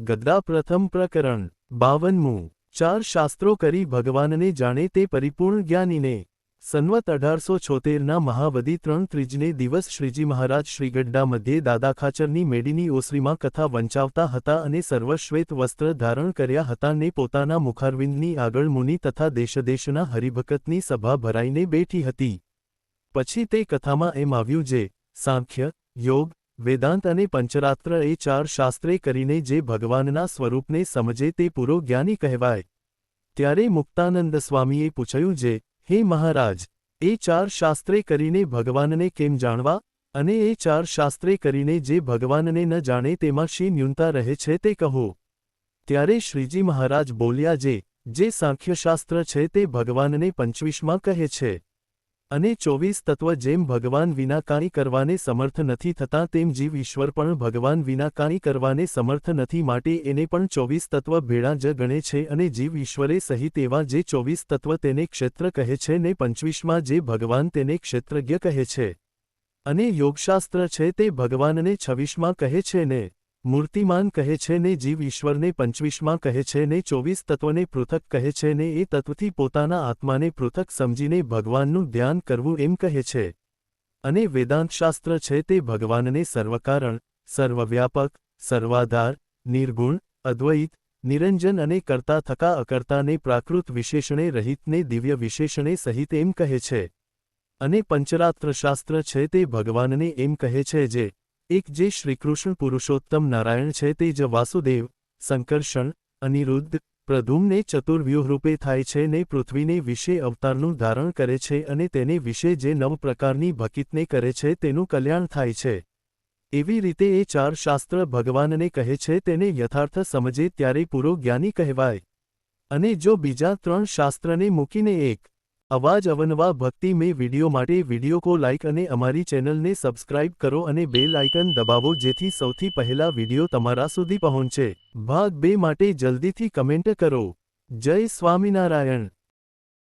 ગદ્દા પ્રથમ પ્રકરણ, બાવનમું. ચાર શાસ્ત્રો કરી ભગવાનને જાણે તે પરિપૂર્ણ જ્ઞાનીને. સંવત અઢારસો છોતેરના મહાવદી ત્રણ ત્રીજને દિવસ શ્રીજી મહારાજ શ્રીગઢડા મધ્યે દાદા ખાચરની મેડીની ઓસરીમાં કથા વંચાવતા હતા અને સર્વશ્વેત વસ્ત્ર ધારણ કર્યા હતા ને પોતાના મુખારવિંદની આગળ મુનિ તથા દેશદેશના હરિભકતની સભા ભરાઈને બેઠી હતી. પછી તે કથામાં એમ આવ્યું જે, સાંખ્ય, યોગ વેદાંત અને પંચરાત્ર એ ચાર શાસ્ત્રે કરીને જે ભગવાનના સ્વરૂપને સમજે તે પૂરો જ્ઞાની કહેવાય. ત્યારે મુક્તાનંદ સ્વામીએ પૂછ્યું જે, હે મહારાજ, એ ચાર શાસ્ત્રે કરીને ભગવાનને કેમ જાણવા? અને એ ચાર શાસ્ત્રે કરીને જે ભગવાનને ન જાણે તેમાં શી ન્યૂનતા રહે છે તે કહો. ત્યારે શ્રીજી મહારાજ બોલ્યા જે જે સાંખ્યશાસ્ત્ર છે તે ભગવાનને પંચવીસમાં કહે છે. અને ચોવીસ તત્વ જેમ ભગવાન વિના કાંઈ કરવાને સમર્થ નથી થતાં, તેમ જીવ ઈશ્વર પણ ભગવાન વિના કાંઈ કરવાને સમર્થ નથી માટે એને પણ ચોવીસ તત્વ ભેળા જ ગણે છે અને જીવ ઈશ્વરે સહિત એવા જે ચોવીસ તત્વ તેને ક્ષેત્ર કહે છે ને પંચવીસમાં જે ભગવાન તેને ક્ષેત્રજ્ઞ કહે છે. અને યોગશાસ્ત્ર છે તે ભગવાનને છવ્વીસમાં કહે છે ને મૂર્તિમાન કહે છે ને જીવ ઈશ્વરને પંચવીસમાં કહે છે ને ચોવીસ તત્વને પૃથક કહે છે ને એ તત્વથી પોતાના આત્માને પૃથક સમજીને ભગવાનનું ધ્યાન કરવું એમ કહે છે. અને વેદાંતશાસ્ત્ર છે તે ભગવાનને સર્વકારણ, સર્વવ્યાપક, સર્વાધાર, નિર્ગુણ, અદ્વૈત, નિરંજન અને કરતા થકા અકર્તાને પ્રાકૃત વિશેષણે રહિતને દિવ્ય વિશેષણે સહિત એમ કહે છે. અને પંચરાત્રશાસ્ત્ર છે તે ભગવાનને એમ કહે છે જે એક જે શ્રીકૃષ્ણ પુરુષોત્તમ નારાયણ છે તે જ વાસુદેવ, સંકર્ષણ, અનિરુદ્ધ, પ્રધુમને ચતુર્વ્યૂહરૂપે થાય છે ને પૃથ્વીને વિશે અવતારનું ધારણ કરે છે અને તેને વિશે જે નવ પ્રકારની ભકિતને કરે છે તેનું કલ્યાણ થાય છે. એવી રીતે એ ચાર શાસ્ત્ર ભગવાનને કહે છે તેને યથાર્થ સમજે ત્યારે પૂરો જ્ઞાની કહેવાય. અને જો બીજા ત્રણ શાસ્ત્રને મૂકીને એક અવાજ અવનવા ભક્તિ મેં વિડિયો માટે વિડિયો કો લાઇક અને અમારી ચેનલને સબસ્ક્રાઇબ કરો અને બેલ આઇકન દબાવો જેથી સૌથી પહેલા વિડિયો તમારા સુધી પહોંચે. ભાગ બે માટે જલ્દીથી કમેન્ટ કરો. જય સ્વામિનારાયણ.